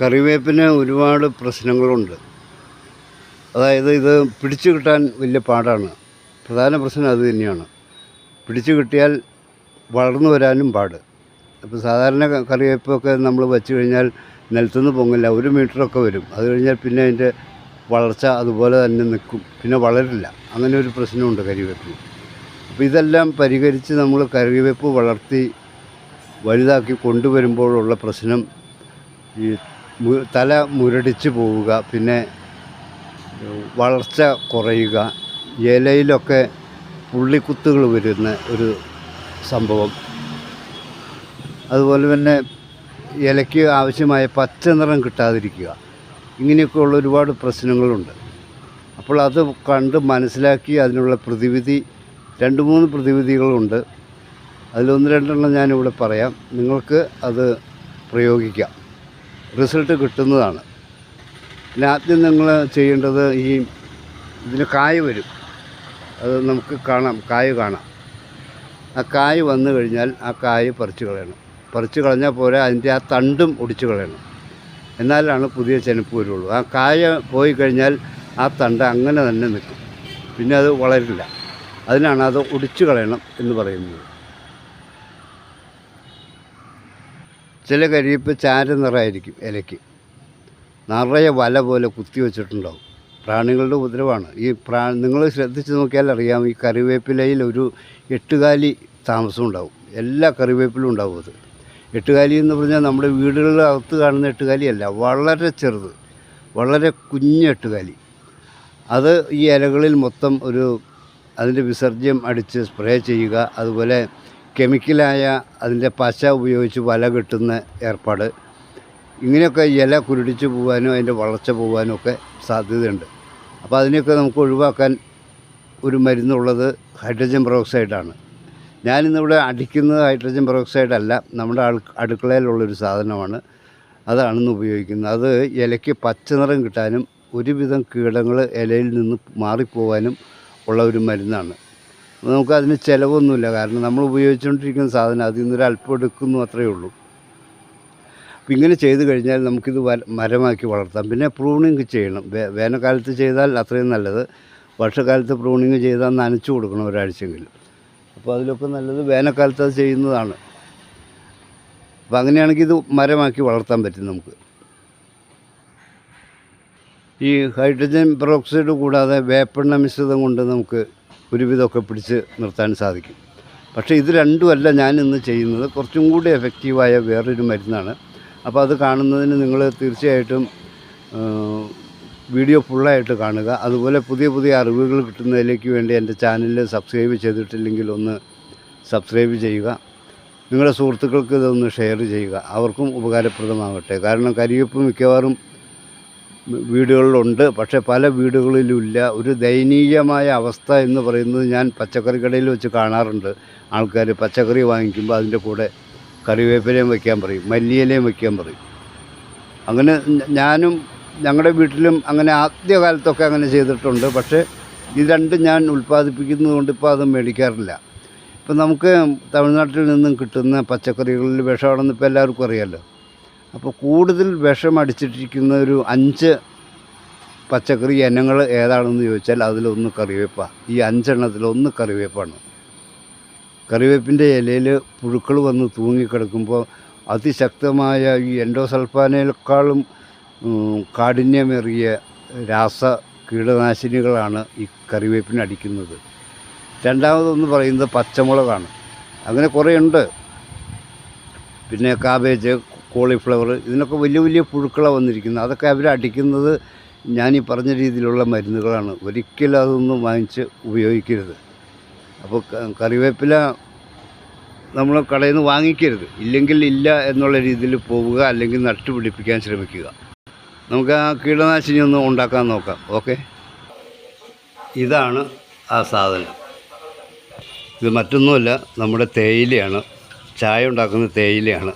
കറിവേപ്പിന് ഒരുപാട് പ്രശ്നങ്ങളുണ്ട്. അതായത് ഇത് പിടിച്ചു കിട്ടാൻ വലിയ പാടാണ്. പ്രധാന പ്രശ്നം അത് തന്നെയാണ്. പിടിച്ചു കിട്ടിയാൽ വളർന്നു വരാനും പാട്. അപ്പോൾ സാധാരണ കറിവേപ്പൊക്കെ നമ്മൾ വെച്ച് കഴിഞ്ഞാൽ നിലത്തുനിന്ന് പൊങ്ങില്ല. ഒരു മീറ്ററൊക്കെ വരും. അത് കഴിഞ്ഞാൽ പിന്നെ അതിന്റെ വളർച്ച അതുപോലെ തന്നെ നിൽക്കും. പിന്നെ വളരില്ല. അങ്ങനെ ഒരു പ്രശ്നമുണ്ട് കറിവേപ്പിന്. അപ്പോൾ ഇതെല്ലാം പരിഹരിച്ച് നമ്മൾ കറിവേപ്പ് വളർത്തി വലുതാക്കി കൊണ്ടുവരുമ്പോഴുള്ള പ്രശ്നം ഈ തല മുരടിച്ച് പോവുക പിന്നെ വളർച്ച കുറയുക ഇലയിലൊക്കെ പുള്ളിക്കുത്തുകൾ വരുന്ന ഒരു സംഭവം. അതുപോലെ തന്നെ ഇലയ്ക്ക് ആവശ്യമായ പച്ച നിറം കിട്ടാതിരിക്കുക. ഇങ്ങനെയൊക്കെയുള്ള ഒരുപാട് പ്രശ്നങ്ങളുണ്ട്. അപ്പോൾ അത് കണ്ട് മനസ്സിലാക്കി അതിനുള്ള പ്രതിവിധി രണ്ട് മൂന്ന് പ്രതിവിധികളുണ്ട്. അതിലൊന്ന് രണ്ടെണ്ണം ഞാനിവിടെ പറയാം. നിങ്ങൾക്ക് അത് പ്രയോഗിക്കാം. റിസൾട്ട് കിട്ടുന്നതാണ്. പിന്നെ ആദ്യം നിങ്ങൾ ചെയ്യേണ്ടത് ഈ ഇതിന് കായ വരും. അത് നമുക്ക് കാണാം കായ കാണാം. ആ കായ് വന്നു കഴിഞ്ഞാൽ ആ കായ് പറിച്ചു കളയണം. പറിച്ചു കളഞ്ഞാൽ പോലെ അതിന്റെ ആ തണ്ടും ഒടിച്ചു കളയണം. എന്നാലാണ് പുതിയ ചെനപ്പ് വരുള്ളൂ. ആ കായ പോയി കഴിഞ്ഞാൽ ആ തണ്ട് അങ്ങനെ തന്നെ നിൽക്കും. പിന്നെ അത് വളരില്ല. അതിനാണ് അത് ഒടിച്ചു കളയണം എന്ന് പറയുന്നത്. ചില കരിയിപ്പ് ചാര നിറമായിരിക്കും ഇലയ്ക്ക്. നിറയെ വല പോലെ കുത്തി വെച്ചിട്ടുണ്ടാവും. പ്രാണികളുടെ ഉപദ്രവമാണ്. ഈ പ്രാ നിങ്ങൾ ശ്രദ്ധിച്ച് നോക്കിയാൽ അറിയാം ഈ കറിവേപ്പിലയിൽ ഒരു എട്ടുകാലി താമസം ഉണ്ടാവും. എല്ലാ കറിവേപ്പിലും ഉണ്ടാവും അത്. എട്ടുകാലി എന്ന് പറഞ്ഞാൽ നമ്മുടെ വീടുകളിൽ അകത്ത് കാണുന്ന എട്ടുകാലിയല്ല വളരെ ചെറുത് വളരെ കുഞ്ഞ എട്ടുകാലി. അത് ഈ ഇലകളിൽ മൊത്തം ഒരു അതിന്റെ വിസർജ്യം അടിച്ച് സ്പ്രേ ചെയ്യുക അതുപോലെ കെമിക്കലായ അതിന്റെ പശ ഉപയോഗിച്ച് വല കെട്ടുന്ന ഏർപ്പാട്. ഇങ്ങനെയൊക്കെ ഇല കുരുടിച്ച് പോകാനും അതിന്റെ വളർച്ച പോകാനും ഒക്കെ സാധ്യതയുണ്ട്. അപ്പോൾ അതിനെയൊക്കെ നമുക്ക് ഒഴിവാക്കാൻ ഒരു മരുന്നുള്ളത് ഹൈഡ്രജൻ പെറോക്സൈഡാണ്. ഞാനിന്നിവിടെ അടിക്കുന്നത് ഹൈഡ്രജൻ പെറോക്സൈഡ് അല്ല നമ്മുടെ അടുക്കളയിലുള്ളൊരു സാധനമാണ്. അതാണ് ഇന്ന് ഉപയോഗിക്കുന്നത്. അത് ഇലയ്ക്ക് പച്ചനിറം കിട്ടാനും ഒരുവിധം കീടങ്ങൾ ഇലയിൽ നിന്ന് മാറിപ്പോകാനും ഉള്ള ഒരു മരുന്നാണ്. നമുക്കതിന് ചിലവൊന്നുമില്ല. കാരണം നമ്മൾ ഉപയോഗിച്ചുകൊണ്ടിരിക്കുന്ന സാധനം അതിൽ നിന്നൊരു അല്പം എടുക്കുന്നു അത്രയേ ഉള്ളൂ. അപ്പം ഇങ്ങനെ ചെയ്ത് കഴിഞ്ഞാൽ നമുക്കിത് മരമാക്കി വളർത്താം. പിന്നെ പ്രൂണിങ് ചെയ്യണം. വേനൽക്കാലത്ത് ചെയ്താൽ അത്രയും നല്ലത്. വർഷക്കാലത്ത് പ്രൂണിങ് ചെയ്താൽ നനച്ചു കൊടുക്കണം ഒരാഴ്ചയെങ്കിലും. അപ്പോൾ അതിലൊക്കെ നല്ലത് വേനൽക്കാലത്ത് അത് ചെയ്യുന്നതാണ്. അപ്പം അങ്ങനെയാണെങ്കിൽ ഇത് മരമാക്കി വളർത്താൻ പറ്റും നമുക്ക്. ഈ ഹൈഡ്രജൻ പെറോക്സൈഡ് കൂടാതെ വേപ്പെണ്ണ മിശ്രിതം കൊണ്ട് നമുക്ക് ഒരുവിധമൊക്കെ പിടിച്ച് നിർത്താൻ സാധിക്കും. പക്ഷേ ഇത് രണ്ടുമല്ല ഞാൻ ഇന്ന് ചെയ്യുന്നത്. കുറച്ചും കൂടി എഫക്റ്റീവായ വേറൊരു മരുന്നാണ്. അപ്പോൾ അത് കാണുന്നതിന് നിങ്ങൾ തീർച്ചയായിട്ടും വീഡിയോ ഫുള്ളായിട്ട് കാണുക. അതുപോലെ പുതിയ പുതിയ അറിവുകൾ കിട്ടുന്നതിലേക്ക് വേണ്ടി എന്റെ ചാനൽ സബ്സ്ക്രൈബ് ചെയ്തിട്ടില്ലെങ്കിൽ ഒന്ന് സബ്സ്ക്രൈബ് ചെയ്യുക. നിങ്ങളുടെ സുഹൃത്തുക്കൾക്ക് ഇതൊന്ന് ഷെയർ ചെയ്യുക. അവർക്കും ഉപകാരപ്രദമാകട്ടെ കാരണം കരിയപ്പ് മിക്കവാറും വീടുകളിലുണ്ട്. പക്ഷേ പല വീടുകളിലുമില്ല. ഒരു ദയനീയമായ അവസ്ഥ എന്ന് പറയുന്നത് ഞാൻ പച്ചക്കറി കടയിൽ വെച്ച് കാണാറുണ്ട്. ആൾക്കാർ പച്ചക്കറി വാങ്ങിക്കുമ്പോൾ അതിന്റെ കൂടെ കറിവേപ്പിലയും വയ്ക്കാൻ പറയും. മല്ലിയിലയും വയ്ക്കാൻ പറയും. അങ്ങനെ ഞാനും ഞങ്ങളുടെ വീട്ടിലും അങ്ങനെ ആദ്യകാലത്തൊക്കെ അങ്ങനെ ചെയ്തിട്ടുണ്ട്. പക്ഷേ ഇത് രണ്ടും ഞാൻ ഉൽപ്പാദിപ്പിക്കുന്നതുകൊണ്ട് ഇപ്പോൾ അത് മേടിക്കാറില്ല. ഇപ്പം നമുക്ക് തമിഴ്നാട്ടിൽ നിന്നും കിട്ടുന്ന പച്ചക്കറികളിൽ വിഷമാണെന്ന് ഇപ്പോൾ എല്ലാവർക്കും അറിയാമല്ലോ. അപ്പോൾ കൂടുതൽ വിഷം അടിച്ചിട്ടിരിക്കുന്ന ഒരു അഞ്ച് പച്ചക്കറി ഇനങ്ങൾ ഏതാണെന്ന് ചോദിച്ചാൽ അതിലൊന്ന് കറിവേപ്പാണ് ഈ അഞ്ചെണ്ണത്തിലൊന്ന് കറിവേപ്പാണ്. കറിവേപ്പിന്റെ ഇലയിൽ പുഴുക്കൾ വന്ന് തൂങ്ങിക്കിടക്കുമ്പോൾ അതിശക്തമായ ഈ എൻഡോസൾഫാനേക്കാളും കാഠിന്യമേറിയ രാസ കീടനാശിനികളാണ് ഈ കറിവേപ്പിന് അടിക്കുന്നത്. രണ്ടാമതൊന്ന് പറയുന്നത് പച്ചമുളകാണ്. അങ്ങനെ കുറേ ഉണ്ട് പിന്നെ കാബേജ് കോളിഫ്ലവർ ഇതിനൊക്കെ വലിയ വലിയ പുഴുക്കളാണ് വന്നിരിക്കുന്നത്. അതൊക്കെ അവർ അടിക്കുന്നത് ഞാൻ ഈ പറഞ്ഞ രീതിയിലുള്ള മരുന്നുകളാണ്. ഒരിക്കലും അതൊന്നും വാങ്ങിച്ച് ഉപയോഗിക്കരുത്. അപ്പോൾ കറിവേപ്പില നമ്മൾ കടയിൽ നിന്ന് വാങ്ങിക്കരുത്. ഇല്ലെങ്കിൽ ഇല്ല എന്നുള്ള രീതിയിൽ പോവുക അല്ലെങ്കിൽ നട്ടുപിടിപ്പിക്കാൻ ശ്രമിക്കുക. നമുക്ക് ആ കീടനാശിനി ഒന്ന് ഉണ്ടാക്കാൻ നോക്കാം. ഓക്കെ? ഇതാണ് ആ സാധനം. ഇത് മറ്റൊന്നുമല്ല നമ്മുടെ തേയിലയാണ്. ചായ ഉണ്ടാക്കുന്ന തേയിലയാണ്.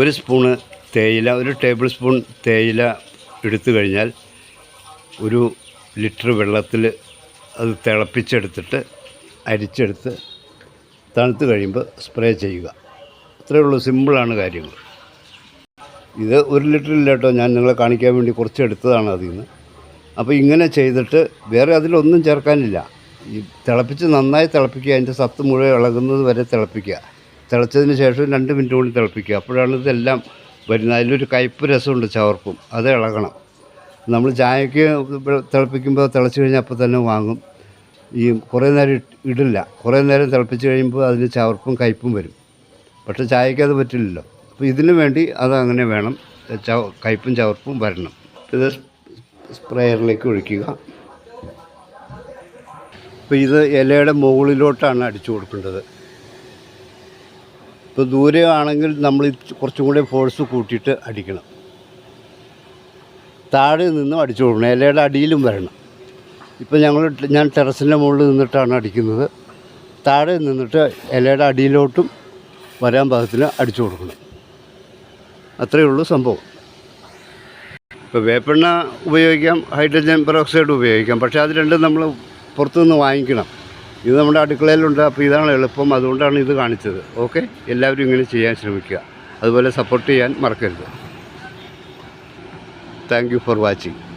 ഒരു സ്പൂണ് തേയില ഒരു ടേബിൾ സ്പൂൺ തേയില എടുത്തു കഴിഞ്ഞാൽ ഒരു ലിറ്റർ വെള്ളത്തിൽ അത് തിളപ്പിച്ചെടുത്തിട്ട് അരിച്ചെടുത്ത് തണുത്ത് കഴിയുമ്പോൾ സ്പ്രേ ചെയ്യുക. അത്രയേ ഉള്ളൂ സിമ്പിളാണ് കാര്യങ്ങൾ. ഇത് ഒരു ലിറ്റർ ഇല്ല കേട്ടോ ഞാൻ നിങ്ങളെ കാണിക്കാൻ വേണ്ടി കുറച്ച് എടുത്തതാണ് അതിൽ നിന്ന്. അപ്പോൾ ഇങ്ങനെ ചെയ്തിട്ട് വേറെ അതിലൊന്നും ചേർക്കാനില്ല. ഈ തിളപ്പിച്ച് നന്നായി തിളപ്പിക്കുക അതിന്റെ സത്ത് മുഴുവൻ ഇളകുന്നത് വരെ തിളപ്പിക്കുക. തിളച്ചതിന് ശേഷം രണ്ട് മിനിറ്റ് കൂടി തിളപ്പിക്കുക. അപ്പോഴാണ് ഇതെല്ലാം വരുന്നത്. അതിലൊരു കയ്പ്പ് രസമുണ്ട് ചവർപ്പും അത് ഇളകണം. നമ്മൾ ചായക്ക് തിളപ്പിക്കുമ്പോൾ തിളച്ച് കഴിഞ്ഞാൽ അപ്പോൾ തന്നെ വാങ്ങും. ഈ കുറേ നേരം ഇടില്ല. കുറേ നേരം തിളപ്പിച്ച് കഴിയുമ്പോൾ അതിന് ചവർപ്പും കയ്പ്പും വരും. പക്ഷേ ചായക്ക് അത് പറ്റില്ലല്ലോ. അപ്പോൾ ഇതിന് വേണ്ടി അത് അങ്ങനെ വേണം. ചവ കയ്പ്പും ചവർപ്പും വരണം. ഇത് സ്പ്രേയറിലേക്ക് ഒഴിക്കുക. അപ്പോൾ ഇത് ഇലയുടെ മുകളിലോട്ടാണ് അടിച്ചു കൊടുക്കേണ്ടത്. ഇപ്പോൾ ദൂരെ ആണെങ്കിൽ നമ്മൾ കുറച്ചും കൂടി ഫോഴ്സ് കൂട്ടിയിട്ട് അടിക്കണം. താഴെ നിന്നും അടിച്ചു കൊടുക്കണം. ഇലയുടെ അടിയിലും വരണം. ഇപ്പോൾ ഞങ്ങൾ ഞാൻ ടെറസിന്റെ മുകളിൽ നിന്നിട്ടാണ് അടിക്കുന്നത്. താഴെ നിന്നിട്ട് ഇലയുടെ അടിയിലോട്ടും വരാൻ പാകത്തിന് അടിച്ചു കൊടുക്കണം. അത്രയേ ഉള്ളൂ സംഭവം. ഇപ്പോൾ വേപ്പെണ്ണ ഉപയോഗിക്കാം ഹൈഡ്രജൻ പെറോക്സൈഡ് ഉപയോഗിക്കാം. പക്ഷേ അത് രണ്ടും നമ്മൾ പുറത്തുനിന്ന് വാങ്ങിക്കണം. ഇത് നമ്മുടെ അടുക്കളയിലുണ്ട് അപ്പോൾ ഇതാണ് എളുപ്പം. അതുകൊണ്ടാണ് ഇത് കാണിച്ചത്. ഓക്കെ? എല്ലാവരും ഇങ്ങനെ ചെയ്യാൻ ശ്രമിക്കുക. അതുപോലെ സപ്പോർട്ട് ചെയ്യാൻ മറക്കരുത്. Thank for watching.